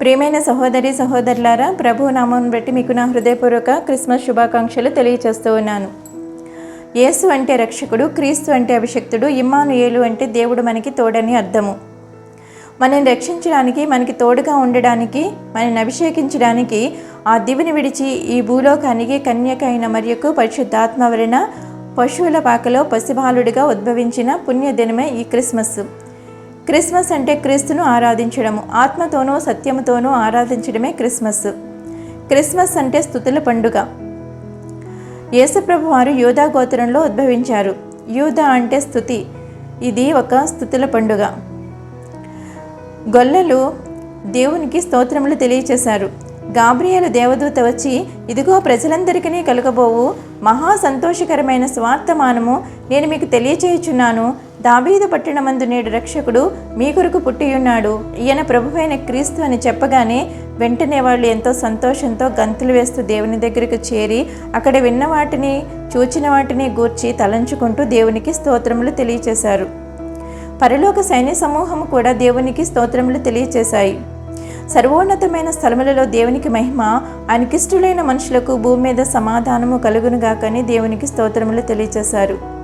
ప్రియమైన సహోదరి సహోదరులారా ప్రభు నామం బట్టి మీకు నా హృదయపూర్వక క్రిస్మస్ శుభాకాంక్షలు తెలియచేస్తూ ఉన్నాను. యేసు అంటే రక్షకుడు క్రీస్తు అంటే అభిషక్తుడు ఇమ్మానుయేలు అంటే దేవుడు మనకి తోడని అర్థము. మనని రక్షించడానికి మనకి తోడుగా ఉండడానికి మనని అభిషేకించడానికి ఆ దివిని విడిచి ఈ భూలోకానికి కన్యక అయిన మరియకు పరిశుద్ధాత్మ వలన పశువుల పాకలో పసిబాలుడిగా ఉద్భవించిన పుణ్యదినమే ఈ క్రిస్మస్ క్రిస్మస్ అంటే క్రీస్తును ఆరాధించడము. ఆత్మతోనూ సత్యముతోనూ ఆరాధించడమే క్రిస్మస్. క్రిస్మస్ అంటే స్థుతుల పండుగ. యేసుప్రభు వారు యూదా గోత్రంలో ఉద్భవించారు. యూదా అంటే స్థుతి. ఇది ఒక స్థుతుల పండుగ. గొల్లలు దేవునికి స్తోత్రములు తెలియచేశారు. గాబ్రియలు దేవదూత వచ్చి ఇదిగో ప్రజలందరికీ కలుగబోవు. మహా సంతోషకరమైన స్వార్థమానము నేను మీకు తెలియచేయుచున్నాను. దావీదు పట్టణమందు నేడు రక్షకుడు మీ కొరకు పుట్టియున్నాడు. ఈయన ప్రభువైన క్రీస్తు అని చెప్పగానే వెంటనే వాళ్ళు ఎంతో సంతోషంతో గంతులు వేస్తూ దేవుని దగ్గరకు చేరి అక్కడ విన్న వాటిని చూచిన వాటిని గూర్చి తలంచుకుంటూ దేవునికి స్తోత్రములు తెలియచేశారు. పరలోక సైన్య సమూహం కూడా దేవునికి స్తోత్రములు తెలియచేశాయి. సర్వోన్నతమైన స్థలములలో దేవునికి మహిమ అనికిష్టులైన మనుషులకు భూమి మీద సమాధానము కలుగునుగాకని దేవునికి స్తోత్రములు తెలియచేశారు.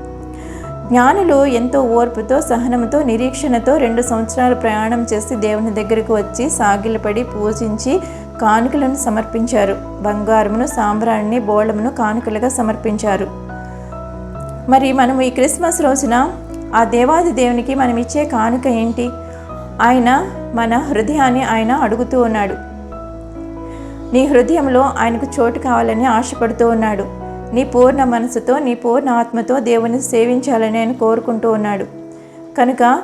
జ్ఞానులు ఎంతో ఓర్పుతో సహనముతో నిరీక్షణతో రెండు సంవత్సరాలు ప్రయాణం చేసి దేవుని దగ్గరకు వచ్చి సాగిలపడి పూజించి కానుకలను సమర్పించారు. బంగారమును సాంబ్రాన్ని బోళమును కానుకలుగా సమర్పించారు. మరి మనం ఈ క్రిస్మస్ రోజున ఆ దేవాది దేవునికి మనం ఇచ్చే కానుక ఏంటి? ఆయన మన హృదయాన్ని ఆయన అడుగుతూ ఉన్నాడు. నీ హృదయంలో ఆయనకు చోటు కావాలని ఆశపడుతూ ఉన్నాడు. నీ పూర్ణ మనసుతో నీ పూర్ణ ఆత్మతో దేవుని సేవించాలని ఆయన కోరుకుంటూ ఉన్నాడు. కనుక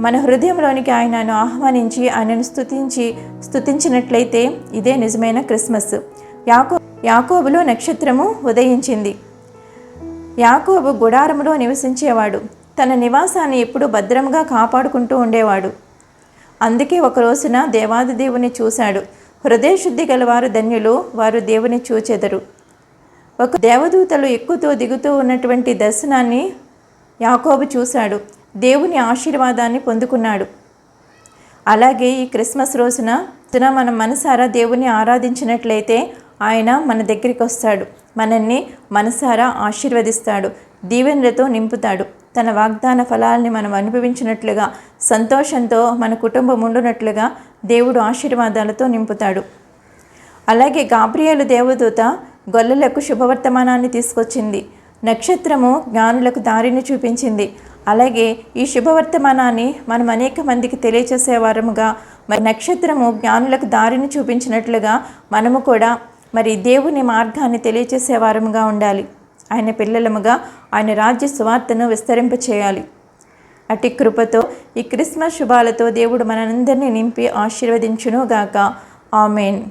మన హృదయంలోనికి ఆయనను ఆహ్వానించి ఆయనను స్థుతించి స్థుతించినట్లయితే ఇదే నిజమైన క్రిస్మస్. యాకో యాకోబులో నక్షత్రము ఉదయించింది. యాకోబు గుడారములో నివసించేవాడు. తన నివాసాన్ని ఎప్పుడూ భద్రంగా కాపాడుకుంటూ ఉండేవాడు. అందుకే ఒక రోజున దేవాది దేవుని చూశాడు. హృదయశుద్ధి గలవారు ధన్యులు వారు దేవుని చూచెదరు. ఒక దేవదూతలు ఎక్కుతూ దిగుతూ ఉన్నటువంటి దర్శనాన్ని యాకోబు చూశాడు. దేవుని ఆశీర్వాదాన్ని పొందుకున్నాడు. అలాగే ఈ క్రిస్మస్ రోజున రోజున మనం మనసారా దేవుని ఆరాధించినట్లయితే ఆయన మన దగ్గరికి వస్తాడు. మనల్ని మనసారా ఆశీర్వదిస్తాడు. దీవెనలతో నింపుతాడు. తన వాగ్దాన ఫలాల్ని మనం అనుభవించినట్లుగా సంతోషంతో మన కుటుంబం ఉండునట్లుగా దేవుడు ఆశీర్వాదాలతో నింపుతాడు. అలాగే గాబ్రియేలు దేవదూత గొల్లలకు శుభవర్తమానాన్ని తీసుకొచ్చింది. నక్షత్రము జ్ఞానులకు దారిని చూపించింది. అలాగే ఈ శుభవర్తమానాన్ని మనం అనేక మందికి తెలియచేసే వారముగా మరి నక్షత్రము జ్ఞానులకు దారిని చూపించినట్లుగా మనము కూడా మరి దేవుని మార్గాన్ని తెలియచేసేవారముగా ఉండాలి. ఆయన పిల్లలముగా ఆయన రాజ్య సువార్తను విస్తరింపచేయాలి అటి కృపతో ఈ క్రిస్మస్ శుభాలతో దేవుడు మనందరినీ నింపి ఆశీర్వదించును గాక ఆమెన్.